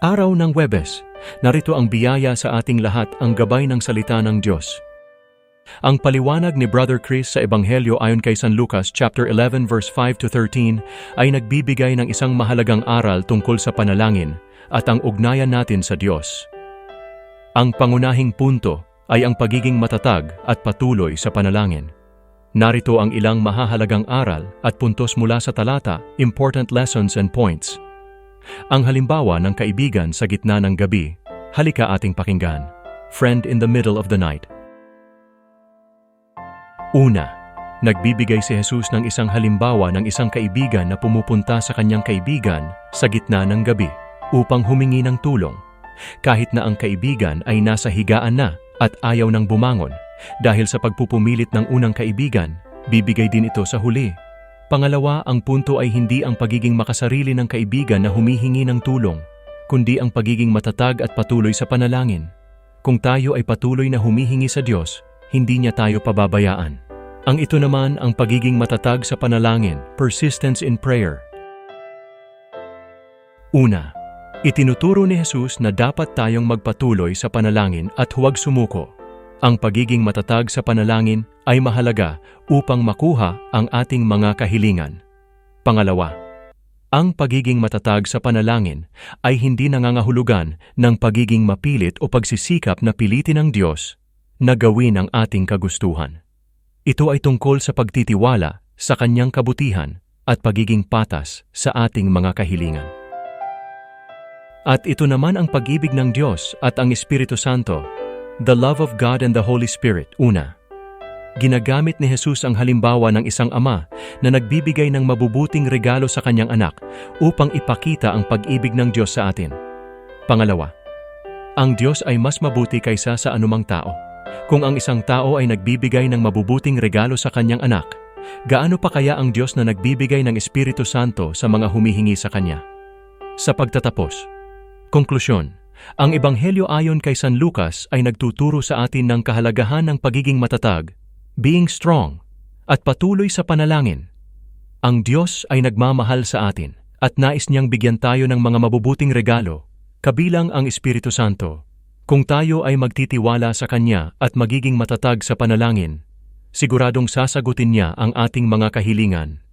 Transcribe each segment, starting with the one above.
Araw ng Webes, narito ang biyaya sa ating lahat ang gabay ng salita ng Diyos. Ang paliwanag ni Brother Chris sa Ebanghelyo ayon kay San Lucas chapter 11 verse 5 to 13 ay nagbibigay ng isang mahalagang aral tungkol sa panalangin at ang ugnayan natin sa Diyos. Ang pangunahing punto ay ang pagiging matatag at patuloy sa panalangin. Narito ang ilang mahahalagang aral at puntos mula sa talata, important lessons and points. Ang halimbawa ng kaibigan sa gitna ng gabi, halika ating pakinggan. Friend in the middle of the night. Una, nagbibigay si Jesus ng isang halimbawa ng isang kaibigan na pumupunta sa kanyang kaibigan sa gitna ng gabi upang humingi ng tulong. Kahit na ang kaibigan ay nasa higaan na at ayaw nang bumangon dahil sa pagpupumilit ng unang kaibigan, bibigay din ito sa huli. Pangalawa, ang punto ay hindi ang pagiging makasarili ng kaibigan na humihingi ng tulong, kundi ang pagiging matatag at patuloy sa panalangin. Kung tayo ay patuloy na humihingi sa Diyos, hindi niya tayo pababayaan. Ang ito naman ang pagiging matatag sa panalangin, persistence in prayer. Una, itinuturo ni Jesus na dapat tayong magpatuloy sa panalangin at huwag sumuko. Ang pagiging matatag sa panalangin ay mahalaga upang makuha ang ating mga kahilingan. Pangalawa, ang pagiging matatag sa panalangin ay hindi nangangahulugan ng pagiging mapilit o pagsisikap na pilitin ng Diyos na gawin ang ating kagustuhan. Ito ay tungkol sa pagtitiwala sa kanyang kabutihan at pagiging patas sa ating mga kahilingan. At ito naman ang pag-ibig ng Diyos at ang Espiritu Santo, the love of God and the Holy Spirit, una. Ginagamit ni Jesus ang halimbawa ng isang ama na nagbibigay ng mabubuting regalo sa kanyang anak upang ipakita ang pag-ibig ng Diyos sa atin. Pangalawa, ang Diyos ay mas mabuti kaysa sa anumang tao. Kung ang isang tao ay nagbibigay ng mabubuting regalo sa kanyang anak, gaano pa kaya ang Diyos na nagbibigay ng Espiritu Santo sa mga humihingi sa Kanya? Sa pagtatapos, konklusyon, ang Ebanghelyo ayon kay San Lucas ay nagtuturo sa atin ng kahalagahan ng pagiging matatag, being strong, at patuloy sa panalangin. Ang Diyos ay nagmamahal sa atin at nais niyang bigyan tayo ng mga mabubuting regalo, kabilang ang Espiritu Santo. Kung tayo ay magtitiwala sa Kanya at magiging matatag sa panalangin, siguradong sasagutin niya ang ating mga kahilingan.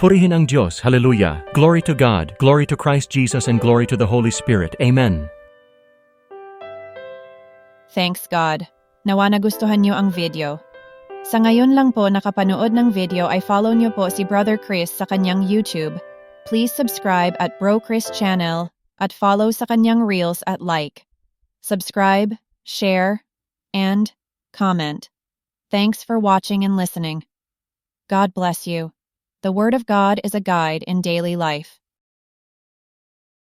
Purihin ang Diyos, Hallelujah! Glory to God, glory to Christ Jesus, and glory to the Holy Spirit. Amen. Thanks God. Nawa nagustuhan niyo ang video. Sa ngayon lang po nakapanood ng video ay follow niyo po si Brother Chris sa kanyang YouTube. Please subscribe at Bro Chris channel at follow sa kanyang reels at like. Subscribe, share, and comment. Thanks for watching and listening. God bless you. The Word of God is a guide in daily life.